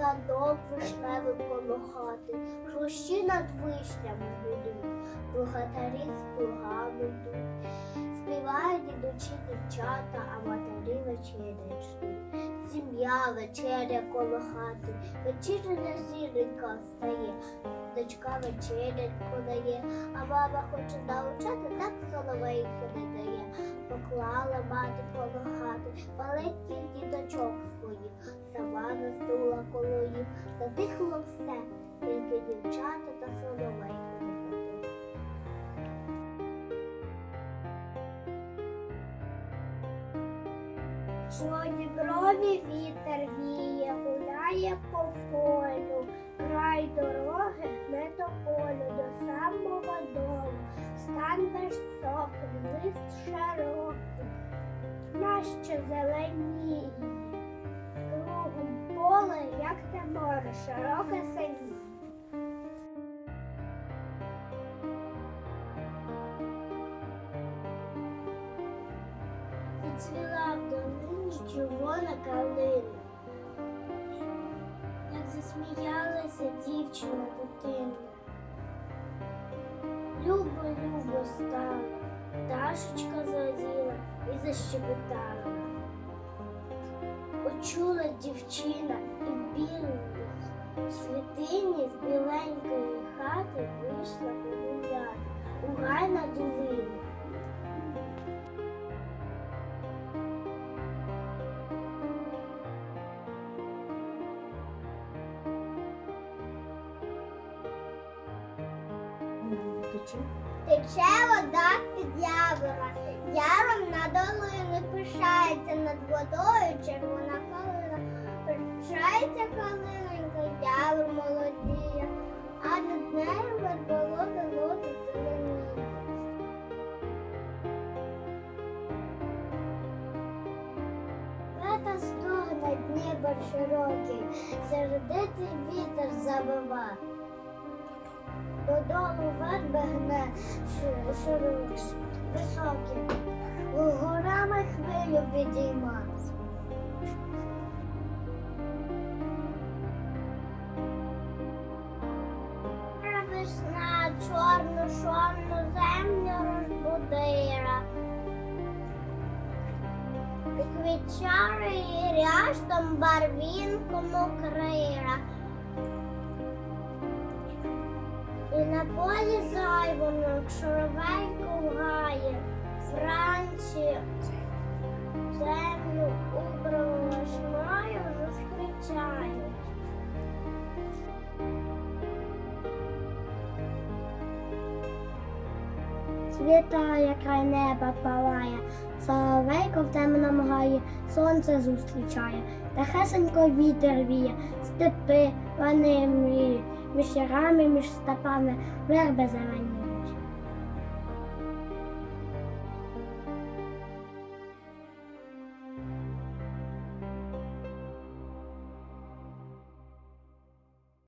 садок вишневий коло хати, хрущі над вишнями гудуть, богатарі з плугами йдуть. Співають ідучі дівчата, а матері вечерять ждуть. Сім'я вечеря коло хати, вечірня зіронька встає, дочка вечерять подає, а мама хоче навчати, так соловейку дає. Поклала мати коло хати, маленьких діточок своїх, сама настула коло їх, затихло все, тільки дівчата та соловейку не хотіли. Брові вітер віє, гуляє по полю, край дороги не до полю, високий, лист широкий, нащо зеленіє. Кругом поле, як те море, широке синіє. Відцвіла в долині червона калина. Як засміялася дівчина дитина. Любо, стало, пташечка заділа і защебетала. Почула дівчина і білому світині з біленької хати вийшла погуляти у гай на долину. Тече вода під явора, яром на долини пишається над водою червона калина. Пишається калиненька, явор молодіє, а над нею верболоти лоти зеленіє. Лета стогне днібор широкий, сердитий вітер завива. Додому верби гне широкий, горами хвилю підіймається. Весна чорну чорну землю розбудила. Квітчари і рястом барвінком укрила. І на полі зайвонок шоровенько гає, Францію землю убрану весною зустрічають. Світає край неба палає, соловейко в темному гаї, сонце зустрічає, тихесенько вітер віє, степи, лани мріють, між ярами, між стопами верби зелені.